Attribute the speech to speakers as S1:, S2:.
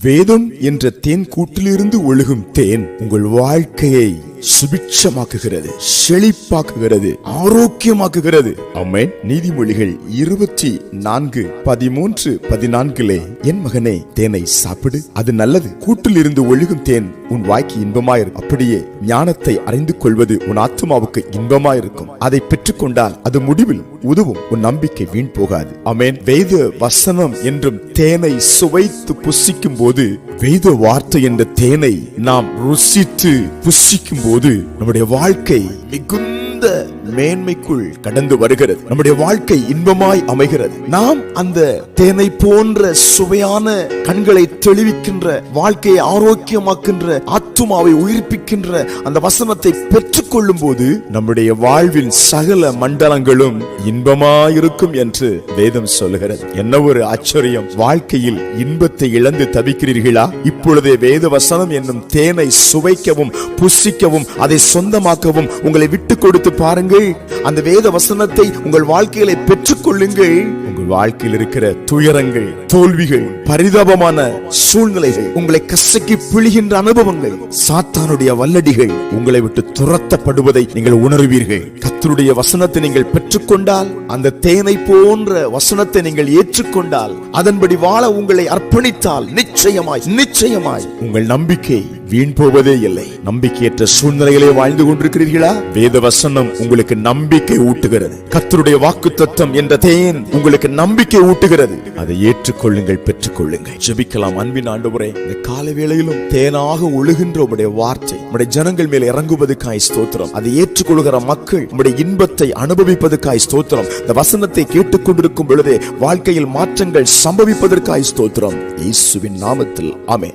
S1: வேதம் என்ற தேன் கூட்டிலிருந்து ஒழுகும் தேன் உங்கள் வாழ்க்கையை. சுபிட்சமாக்குகிறது செழிப்பாக்குகிறது ஆரோக்கியமாக்குகிறது. அம்மே நீதிமொழிகள் இருபத்தி நான்கு பதிமூன்று பதினான்கிலே என் மகனே தேனை சாப்பிடு. அது நல்லது. கூட்டில் இருந்து ஒழுகும் தேன் உன் வாய்க்கு இன்பமாயிருக்கும் அப்படியே ஞானத்தை அறிந்து கொள்வது உன் ஆத்மாவுக்கு இன்பமாயிருக்கும். அதை பெற்றுக்கொண்டால் அது முடிவில் உதவும். உன் நம்பிக்கை வீண் போகாது. அமேன் வேத வசனம் என்றும் தேனை சுவைத்து புசிக்கும் போது வேத வார்த்தை என்ற தேனை நாம் ருசித்து புசிக்கும் போது நம்முடைய வாழ்க்கை மிகுந்த மேன்மைக்குள் கடந்து வருகிறது. நம்முடைய வாழ்க்கை இன்பமாய் அமைகிறது. நாம் அந்த தேனை போன்ற சுவையான கண்களை தெளிவிக்கின்ற வாழ்க்கையை ஆரோக்கியமாக்கின்ற ஆத்துமாவை உயிர்ப்பிக்கின்ற அந்த வசனத்தை பெற்றுக்கொள்ளும் போது நம்முடைய வாழ்வின் சகல மண்டலங்களும் இன்பமாயிருக்கும் என்று வேதம் சொல்லுகிறது. என்ன ஒரு ஆச்சரியம். வாழ்க்கையில் இன்பத்தை இழந்து தவிக்கிறீர்களா? இப்பொழுதே வேத வசனம் என்னும் தேனை சுவைக்கவும் புசிக்கவும் அதை சொந்தமாக்கவும் உங்களை விட்டு கொடுத்து பாருங்கள். அந்த வேத வசனத்தை உங்கள் வாழ்க்கையில பெற்றுக்கொள்ளுங்கள். உங்கள் வாழ்க்கையில் இருக்கிற துயரங்கள் தோல்விகள் பரிதாபமான சூழ்நிலைகள் உங்களை கசக்கி பிழிகின்ற அனுபவங்கள் சாத்தானுடைய வல்லடிகள் உங்களை விட்டு துரத்தப்படுவதை நீங்கள் உணர்வீர்கள். கத்தருடைய வசனத்தை நீங்கள் பெற்றுக்கொண்டால் அந்த தேனை போன்ற வசனத்தை நீங்கள் ஏற்றுக்கொண்டால் அதன்படி வாழ உங்களை அர்ப்பணித்தால் நிச்சயமாய் நிச்சயமாய் உங்கள் நம்பிக்கை வீண் போவதே இல்லை. நம்பிக்கையற்ற சூழ்நிலைகளை வாழ்ந்து கொண்டிருக்கிறீர்களா? வேத வசனம் உங்களுக்கு நம்பிக்கை ஊட்டுகிறது. கத்தருடைய வாக்கு தத்துவம் என்ற தேன் உங்களுக்கு நம்பிக்கை ஊட்டுகிறது. அதை ஏற்றுக்கொள்ளுங்கள் பெற்றுக்கொள்ளுங்கள். ஜெபிக்கலாம் அன்பின் ஆண்டவரே இந்த கால வேளையிலும் தேனாக ஒழுகின்ற உடைய வார்த்தை உடைய ஜனங்கள் மேல் இறங்குவதற்காய் ஸ்தோத்திரம். அதை ஏற்றுக்கொள்கிற மக்கள் உடைய இன்பத்தை அனுபவிப்பதற்காய் ஸ்தோத்திரம். இந்த வசனத்தை கேட்டுக்கொண்டிருக்கும் பொழுதே வாழ்க்கையில் மாற்றங்கள் சம்பவிப்பதற்காய் ஸ்தோத்திரம். இயேசுவின் நாமத்தில் ஆமே